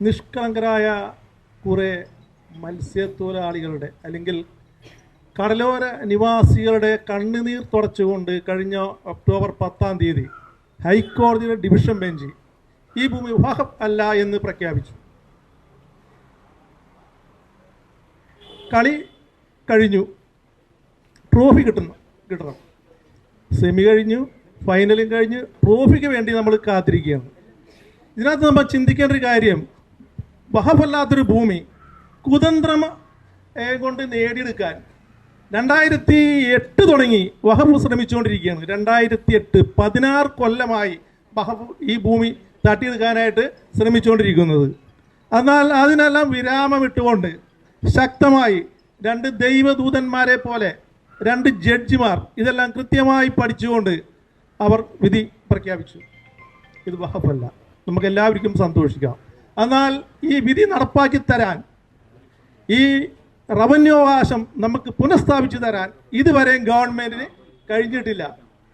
നിഷ്കളങ്കരായ കുറേ മത്സ്യത്തൊഴിലാളികളുടെ അല്ലെങ്കിൽ കടലോര നിവാസികളുടെ കണ്ണുനീർ തുടച്ചുകൊണ്ട് കഴിഞ്ഞ ഒക്ടോബർ പത്താം തീയതി ഹൈക്കോടതിയുടെ ഡിവിഷൻ ബെഞ്ച് ഈ ഭൂമി വിവാഹം അല്ല എന്ന് പ്രഖ്യാപിച്ചു. കളി കഴിഞ്ഞു. ട്രോഫി കിട്ടുന്നു. കിട്ടണം. സെമി കഴിഞ്ഞു ഫൈനലും കഴിഞ്ഞ് ട്രോഫിക്ക് വേണ്ടി നമ്മൾ കാത്തിരിക്കുകയാണ്. ഇതിനകത്ത് നമ്മൾ ചിന്തിക്കേണ്ട ഒരു കാര്യം വഹഫല്ലാത്തൊരു ഭൂമി കുതന്ത്രം കൊണ്ട് നേടിയെടുക്കാൻ രണ്ടായിരത്തി എട്ട് തുടങ്ങി വഹഫ് ശ്രമിച്ചുകൊണ്ടിരിക്കുകയാണ്. രണ്ടായിരത്തി എട്ട് പതിനാറ് കൊല്ലമായി വഹഫ് ഈ ഭൂമി തട്ടിയെടുക്കാനായിട്ട് ശ്രമിച്ചുകൊണ്ടിരിക്കുന്നത്. എന്നാൽ അതിനെല്ലാം വിരാമം ഇട്ടുകൊണ്ട് ശക്തമായി രണ്ട് ദൈവദൂതന്മാരെ പോലെ രണ്ട് ജഡ്ജിമാർ ഇതെല്ലാം കൃത്യമായി പഠിച്ചുകൊണ്ട് അവർ വിധി പ്രഖ്യാപിച്ചു. ഇത് വഹഫല്ല നമുക്ക് എല്ലാവർക്കും സന്തോഷിക്കാം. എന്നാൽ ഈ വിധി നടപ്പാക്കി തരാൻ ഈ റവന്യൂ അവകാശം നമുക്ക് പുനഃസ്ഥാപിച്ചു തരാൻ ഇതുവരെയും ഗവൺമെന്റിന് കഴിഞ്ഞിട്ടില്ല.